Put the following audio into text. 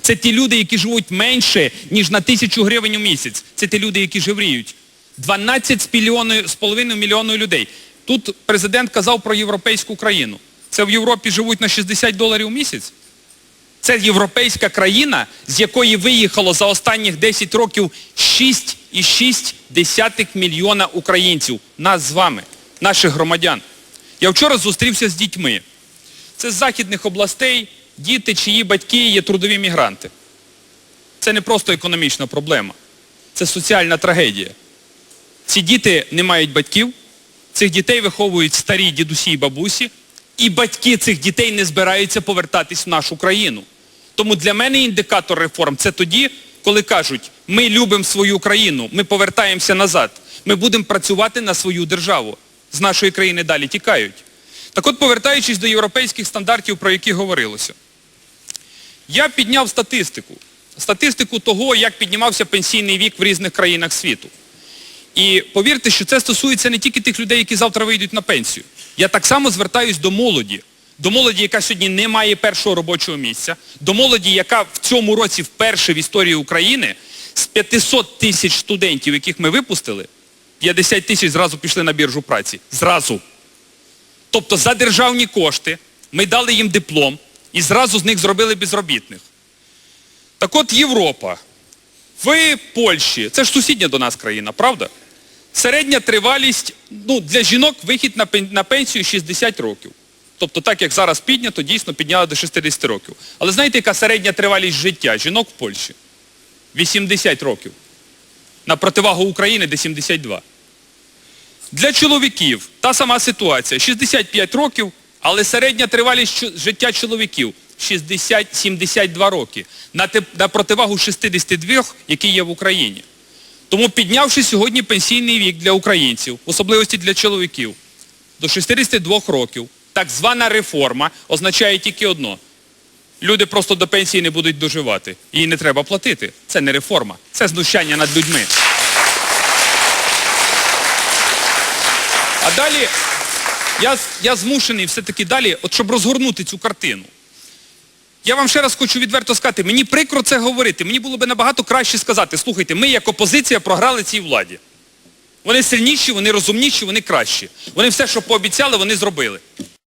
Це ті люди, які живуть менше, ніж на тисячу гривень у місяць. Це ті люди, які живріють. 12 з половиною мільйоною людей. Тут президент казав про європейську країну. Це в Європі живуть на 60 доларів у місяць? Це європейська країна, з якої виїхало за останніх 10 років 6,6 мільйона українців. Нас з вами, наших громадян. Я вчора зустрівся з дітьми. Це з західних областей діти, чиї батьки є трудові мігранти. Це не просто економічна проблема. Це соціальна трагедія. Ці діти не мають батьків, цих дітей виховують старі дідусі і бабусі, і батьки цих дітей не збираються повертатись в нашу країну. Тому для мене індикатор реформ це тоді, коли кажуть, ми любимо свою країну, ми повертаємося назад, ми будемо працювати на свою державу. З нашої країни далі тікають. Так от, повертаючись до європейських стандартів, про які говорилося. Я підняв статистику. Статистику того, як піднімався пенсійний вік в різних країнах світу. І повірте, що це стосується не тільки тих людей, які завтра вийдуть на пенсію. Я так само звертаюсь до молоді. До молоді, яка сьогодні не має першого робочого місця, до молоді, яка в цьому році вперше в історії України з 500 тисяч студентів, яких ми випустили, 50 тисяч зразу пішли на біржу праці. Зразу. Тобто за державні кошти ми дали їм диплом і зразу з них зробили безробітних. Так от Європа, в Польщі, це ж сусідня до нас країна, правда? Середня тривалість, ну, для жінок вихід на, пенсію 60 років. Тобто так, як зараз піднято, дійсно підняли до 60 років. Але знаєте, яка середня тривалість життя жінок в Польщі? 80 років. На противагу України, де 72. Для чоловіків та сама ситуація. 65 років, але середня тривалість життя чоловіків 60-72 роки. На, противагу 62, які є в Україні. Тому піднявши сьогодні пенсійний вік для українців, особливості для чоловіків, до 62 років, так звана реформа означає тільки одно. Люди просто до пенсії не будуть доживати. Її не треба платити. Це не реформа, це знущання над людьми. А далі я, я змушений все-таки далі, от щоб розгорнути цю картину. Я вам ще раз хочу відверто сказати, мені прикро це говорити. Мені було би набагато краще сказати, слухайте, ми як опозиція програли цій владі. Вони сильніші, вони розумніші, вони кращі. Вони все, що пообіцяли, вони зробили.